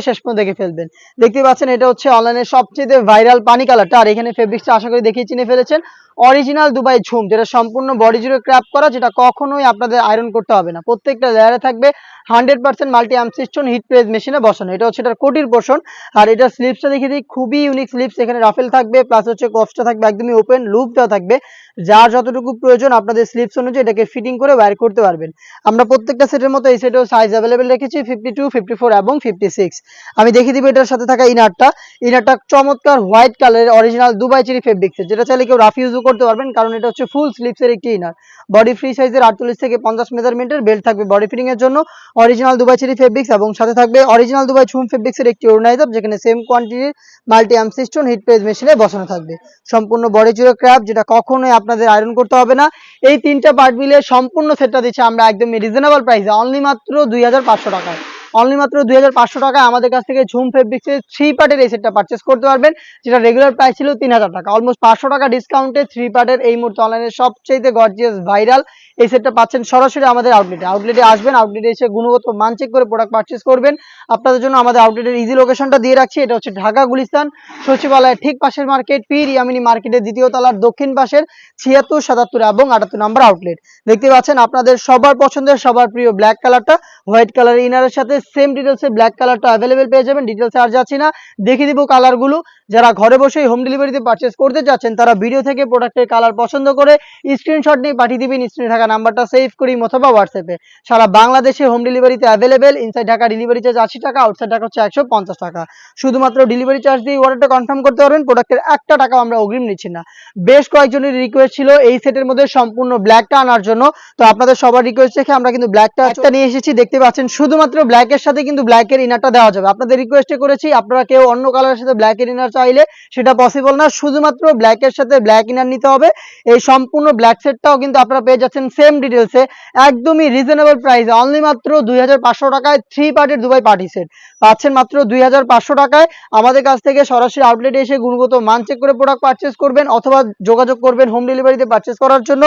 শেষ পর্যন্ত দেখে ফেলবেন। দেখতে পাচ্ছেন এটা হচ্ছে অনলাইনে সবচেয়ে ভাইরাল পানি কালারটা আর এখানে ফেব্রিক্সটা আশা করি দেখিয়ে চিনে ফেলেছেন। অরিজিনাল দুবাই ঝুম, যেটা সম্পূর্ণ বডি জুড়ে ক্র্যাপ করা, যেটা কখনোই আপনাদের আয়রন করতে হবে না। প্রত্যেকটা লেয়ারে থাকবে হান্ড্রেড পার্সেন্ট মাল্টি আমসিস্টন হিট প্রেস মেশিনে বসানো। এটা হচ্ছে এটার কোটির পোর্শন আর এটা স্লিপসটা দেখিয়ে দিই, খুবই ইউনিক স্লিপস এখানে রাফেল থাকবে প্লাস হচ্ছে কফসটা থাকবে, একদমই ওপেন লুপ দেওয়া থাকবে। যার যতটুকু প্রয়োজন আপনাদের স্লিপস অনুযায়ী এটাকে ফিটিং করে ওয়্যার করতে পারবেন। আমরা প্রত্যেকটা সেটের মতো এই সেটেও সাইজ অ্যাভেলেবেল রেখেছি ফিফটি টু ফিফটি ফোর এবং ফিফটি সিক্স আমি দেখিয়ে দিব এটার সাথে থাকা ইনারটা ইনারটা চমৎকার হোয়াইট কালারের অরিজিনাল দুবাই চিরি ফেব্রিক্সের যেটা চাইলে কেউ রাফ ইউজও করতে পারবেন, কারণ এটা হচ্ছে ফুল স্লিপসের একটি ইনার বডি ফ্রি সাইজের আটচল্লিশ থেকে পঞ্চাশ মেজারমেন্টের বেল্ট থাকবে বডি ফিটিং এর জন্য। অরিজিনাল দুবাই চিরি ফেব্রিক্স এবং সাথে থাকবে অরিজিনাল দুবাই ছুম ফেব্রিক্সের একটি ওড়নাইজাব যেখানে সেম কোয়ান্টিটির মাল্টি আমসিস্টন হিট প্রেস মেশিনে বসানো থাকবে। সম্পূর্ণ বডি জুড়ে ক্র্যাপ যেটা কখনোই আপনাদের আয়রন করতে হবে না। এই তিনটা পার্ট মিলে সম্পূর্ণ সেটটা দিচ্ছে আমরা একদম রিজনেবল প্রাইসে অনলি মাত্র দুই হাজার পাঁচশো টাকায়। অনলি মাত্র দুই টাকায় আমাদের কাছ থেকে ঝুম ফেব্রিক্সের থ্রি পার্টের এই সেটটা পারচেস করতে পারবেন, যেটা রেগুলার প্রাইস ছিল তিন হাজার টাকা। অলমোস্ট পাঁচশো টাকা ডিসকাউন্টে থ্রি পার্টের এই মুহূর্তে অনলাইনে সবচেয়ে গর্জিয়াস ভাইরাল এই সেটটা পাচ্ছেন সরাসরি আমাদের আউটলেটে আউটলেটে আসবেন আউটলেটে এসে গুণগত মান চেক করে প্রোডাক্ট পারচেস করবেন। আপনাদের জন্য আমাদের আউটলেটের ইজি লোকেশনটা দিয়ে রাখছি, এটা হচ্ছে ঢাকা গুলিস্তান, সচিবালয়ের ঠিক পাশের মার্কেট পীর ইয়ামিনী মার্কেটের দ্বিতীয় তলার দক্ষিণ পাশের ছিয়াত্তর, সাতাত্তর এবং আটাত্তর নাম্বার আউটলেট দেখতে পাচ্ছেন আপনাদের সবার পছন্দের, সবার প্রিয় ব্ল্যাক কালারটা হোয়াইট কালারের ইনারের সাথে সেম ডিটেলসে ব্ল্যাক কালারটা অ্যাভেলেবেল পেয়ে যাবেন। ডিটেলসে আর যাচ্ছি না। দেখিয়ে দিব কালারগুলো যারা ঘরে বসেই হোম ডেলিভারিতে পারচেস করতে চাচ্ছেন তারা ভিডিও থেকে প্রোডাক্টের কালার পছন্দ করে স্ক্রিনশট নিয়ে পাঠিয়ে দিবেন। স্ক্রিনে থাকা নাম্বারটা সেভ করি অথবা হোয়াটসঅ্যাপে সারা বাংলাদেশে হোম ডেলিভারিতে available inside Dhaka delivery charge আশি টাকা আউটসাইড ঢাকা হচ্ছে একশো পঞ্চাশ টাকা। শুধুমাত্র ডেলিভারি চার্জ দিয়ে অর্ডারটা কনফার্ম করতে পারবেন। প্রোডাক্টের একটা টাকাও আমরা অগ্রিম নিচ্ছি না। বেশ কয়েকজনের রিকোয়েস্ট ছিল এই সেটের মধ্যে সম্পূর্ণ ব্ল্যাকটা আনার জন্য। তো আপনাদের সবার রিকোয়েস্ট দেখে আমরা কিন্তু ব্ল্যাকটা একটা নিয়ে এসেছি। দেখতে পাচ্ছেন শুধুমাত্র ব্ল্যাকের সাথে কিন্তু ব্ল্যাকের ইনারটা দেওয়া যাবে। আপনাদের রিকোয়েস্টে করেছি, আপনারা কেউ অন্য কালারের সাথে ব্ল্যাকের ইনার চাইলে সেটা পসিবল না। শুধুমাত্র ব্ল্যাকের সাথে ব্ল্যাক ইনার নিতে হবে। এই সম্পূর্ণ ব্ল্যাক সেটটাও কিন্তু আপনারা পেয়ে যাচ্ছেন সেম ডিটেলসে একদমই রিজনেবল প্রাইসে অনলি মাত্র দুই হাজার পাঁচশো টাকায় থ্রি পার্টের দুবাই পার্টি সেট পাচ্ছেন মাত্র দুই হাজার পাঁচশো টাকায়। আমাদের কাছ থেকে সরাসরি আউটলেটে এসে গুণগত মান চেক করে প্রোডাক্ট পারচেস করবেন অথবা যোগাযোগ করবেন হোম ডেলিভারিতে পারচেস করার জন্য।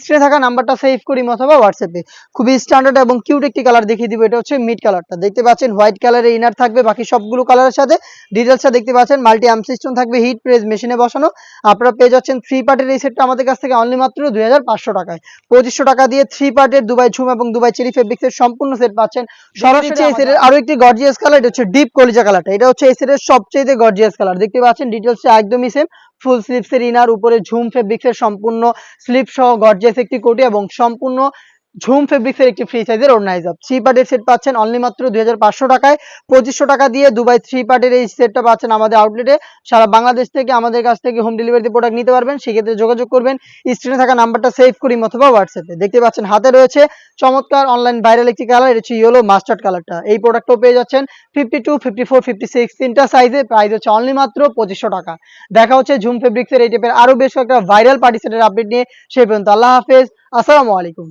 স্ক্রিনে থাকা নাম্বারটা সেভ করি অথবা হোয়াটসঅ্যাপে খুবই স্ট্যান্ডার্ড এবং কিউট একটি কালার দেখিয়ে দিব। এটা হচ্ছে মিড কালারটা দেখতে পাচ্ছেন হোয়াইট কালারের ইনার থাকবে বাকি সবগুলো কালারের সাথে ডিটেলসটা দেখতে পাচ্ছেন মাল্টি আর্ম সিস্টেম থাকবে হিট প্রেস মেশিনে বসানো। আপনারা পেয়ে যাচ্ছেন থ্রি পার্টের এই সেটটা আমাদের কাছ থেকে অনলি মাত্র দুই টাকায়। পঁচিশশো টাকা দিয়ে থ্রি পার্টের দুবাই ঝুম এবং দুবাই চেরি ফেব্রিক্সের সম্পূর্ণ সেট পাচ্ছেন। সরাসরি এই সেটের আরও একটি গর্জিয়াস কালার এটা হচ্ছে ডিপ কলিজা কালারটা এটা হচ্ছে এই সেটের সবচেয়ে গর্জিয়াস কালার দেখতে পাচ্ছেন ডিটেলসটা একদমই সেম ফুল স্লিপসের ইনার উপরে ঝুম ফেব্রিক্সের সম্পূর্ণ স্লিপ সহ গর্জিয়াস একটি কোটি এবং সম্পূর্ণ ঝুম ফেব্রিক্সের একটি ফ্রি সাইজের ওড়নাইজ আপ থ্রি পার্টের সেট পাচ্ছেন অনলি মাত্র দুই হাজার পাঁচশো টাকায়। পঁচিশশো টাকা দিয়ে দুবাই থ্রি পার্টের এই সেটটা পাচ্ছেন আমাদের আউটলেটে সারা বাংলাদেশ থেকে, আমাদের কাছ থেকে হোম ডেলিভারিতে প্রোডাক্ট নিতে পারবেন। সেক্ষেত্রে যোগাযোগ করবেন। স্ক্রিনে থাকা নাম্বারটা সেভ করি অথবা হোয়াটসঅ্যাপে দেখতে পাচ্ছেন হাতে রয়েছে চমৎকার অনলাইন ভাইরাল একটি কালার এটা হচ্ছে ইয়েলো মাস্টার্ড কালারটা এই প্রোডাক্টও পেয়ে যাচ্ছেন fifty two fifty four fifty six তিনটা সাইজে প্রাইস হচ্ছে অনলি মাত্র পঁচিশশো টাকা। দেখা হচ্ছে ঝুম ফেব্রিক্সের এই টাইপের আরও বেশ কয়েকটা ভাইরাল পার্টি সেটের আপডেট নিয়ে। সেই পর্যন্ত আল্লাহ হাফেজ। আসসালামু আলাইকুম।